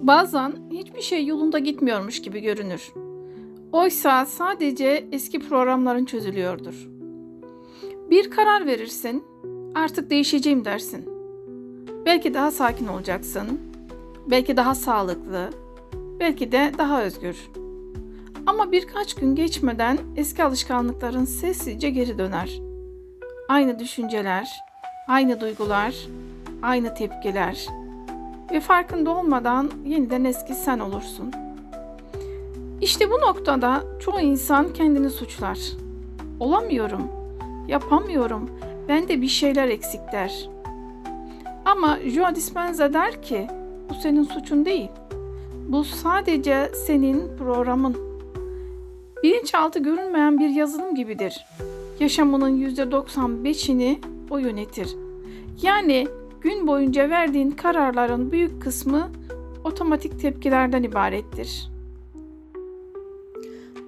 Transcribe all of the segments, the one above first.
Bazen hiçbir şey yolunda gitmiyormuş gibi görünür. Oysa sadece eski programların çözülüyordur. Bir karar verirsin, artık değişeceğim dersin. Belki daha sakin olacaksın, belki daha sağlıklı, belki de daha özgür. Ama birkaç gün geçmeden eski alışkanlıkların sessizce geri döner. Aynı düşünceler, aynı duygular, aynı tepkiler ve farkında olmadan yeniden eski sen olursun. İşte bu noktada çoğu insan kendini suçlar. Olamıyorum, yapamıyorum, bende bir şeyler eksik der. Ama Joe Dispenza der ki bu senin suçun değil. Bu sadece senin programın. Bilinçaltı görünmeyen bir yazılım gibidir. Yaşamının %95'ini o yönetir. Yani gün boyunca verdiğin kararların büyük kısmı otomatik tepkilerden ibarettir.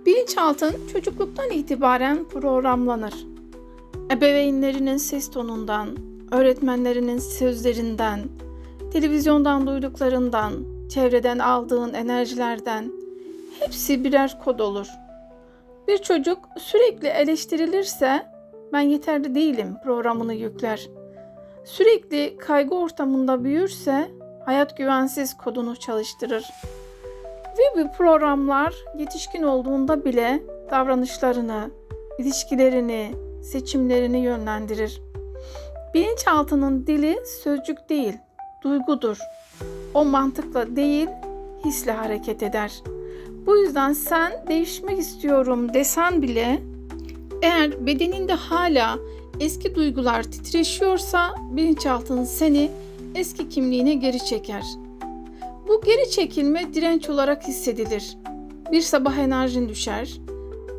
Bilinçaltın çocukluktan itibaren programlanır. Ebeveynlerinin ses tonundan, öğretmenlerinin sözlerinden, televizyondan duyduklarından, çevreden aldığın enerjilerden hepsi birer kod olur. Bir çocuk sürekli eleştirilirse ben yeterli değilim programını yükler. Sürekli kaygı ortamında büyürse hayat güvensiz kodunu çalıştırır. Ve bu programlar yetişkin olduğunda bile davranışlarını, ilişkilerini, seçimlerini yönlendirir. Bilinçaltının dili sözcük değil, duygudur. O mantıkla değil, hisle hareket eder. Bu yüzden sen değişmek istiyorum desen bile eğer bedeninde hala eski duygular titreşiyorsa bilinçaltın seni eski kimliğine geri çeker. Bu geri çekilme direnç olarak hissedilir. Bir sabah enerjin düşer,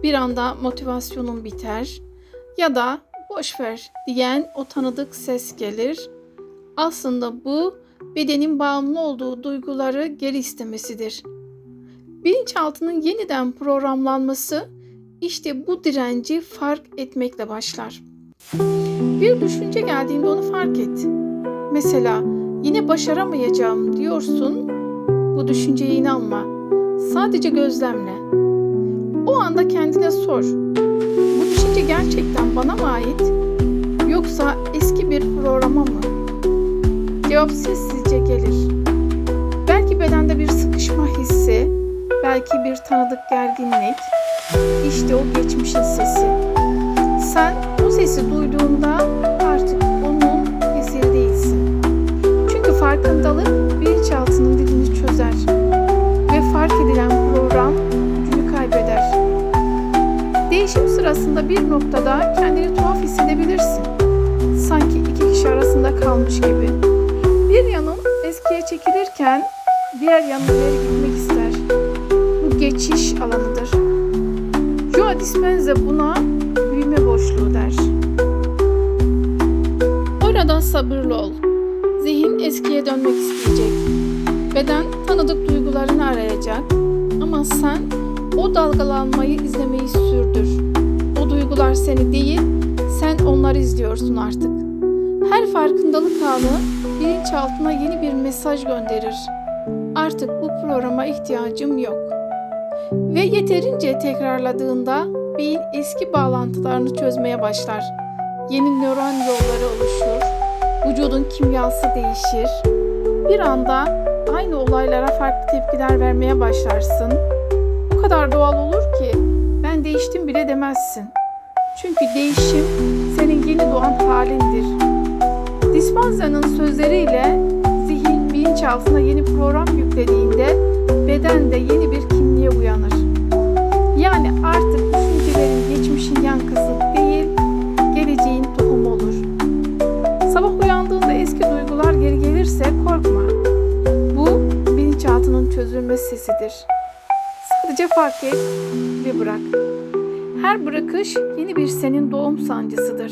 bir anda motivasyonun biter ya da boş ver diyen o tanıdık ses gelir. Aslında bu bedenin bağımlı olduğu duyguları geri istemesidir. Bilinçaltının yeniden programlanması işte bu direnci fark etmekle başlar. Bir düşünce geldiğinde onu fark et. Mesela yine başaramayacağım diyorsun. Bu düşünceye inanma. Sadece gözlemle. O anda kendine sor. Bu düşünce gerçekten bana mı ait? Yoksa eski bir programa mı? Cevap sessizce gelir. Belki bedende bir sıkışma hissi, belki bir tanıdık gerginlik. İşte o geçmişin sesi. Sen o sesi duyduğunda artık onun esiri değilsin. Çünkü farkındalık bilinçaltının dilini çözer ve fark edilen program gücünü kaybeder. Değişim sırasında bir noktada kendini tuhaf hissedebilirsin. Sanki iki kişi arasında kalmış gibi. Bir yanın eskiye çekilirken diğer yanın ileri gitmek ister. Geçiş alanıdır. Joe Dispenza buna büyüme boşluğu der. Orada sabırlı ol. Zihin eskiye dönmek isteyecek. Beden tanıdık duygularını arayacak. Ama sen o dalgalanmayı izlemeyi sürdür. O duygular seni değil, sen onları izliyorsun artık. Her farkındalık anı bilinçaltına yeni bir mesaj gönderir. Artık bu programa ihtiyacım yok. Ve yeterince tekrarladığında beyin eski bağlantılarını çözmeye başlar. Yeni nöron yolları oluşur. Vücudun kimyası değişir. Bir anda aynı olaylara farklı tepkiler vermeye başlarsın. O kadar doğal olur ki ben değiştim bile demezsin. Çünkü değişim senin yeni doğan halindir. Dispanza'nın sözleriyle zihin bilinçaltına yeni program yüklediğinde beden de yeni bir kimliğe uyanır. Yani artık düşüncelerin geçmişin yankısı değil, geleceğin tohumu olur. Sabah uyandığında eski duygular geri gelirse korkma. Bu bilinçaltının çözülme sesidir. Sadece fark et ve bırak. Her bırakış yeni bir senin doğum sancısıdır.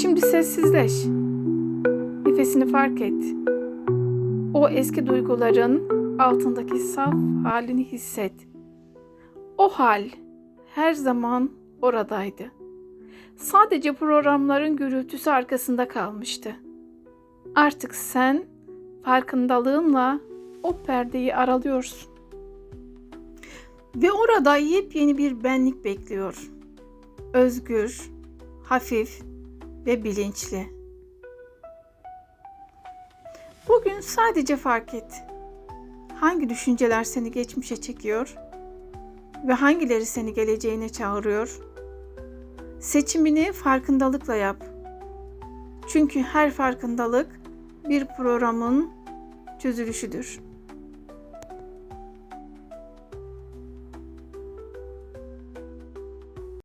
Şimdi sessizleş. Nefesini fark et. O eski duyguların altındaki saf halini hisset. O hal her zaman oradaydı. Sadece programların gürültüsü arkasında kalmıştı. Artık sen farkındalığınla o perdeyi aralıyorsun. Ve orada yepyeni bir benlik bekliyor. Özgür, hafif ve bilinçli. Bugün sadece fark et. Hangi düşünceler seni geçmişe çekiyor ve hangileri seni geleceğine çağırıyor? Seçimini farkındalıkla yap. Çünkü her farkındalık bir programın çözülüşüdür.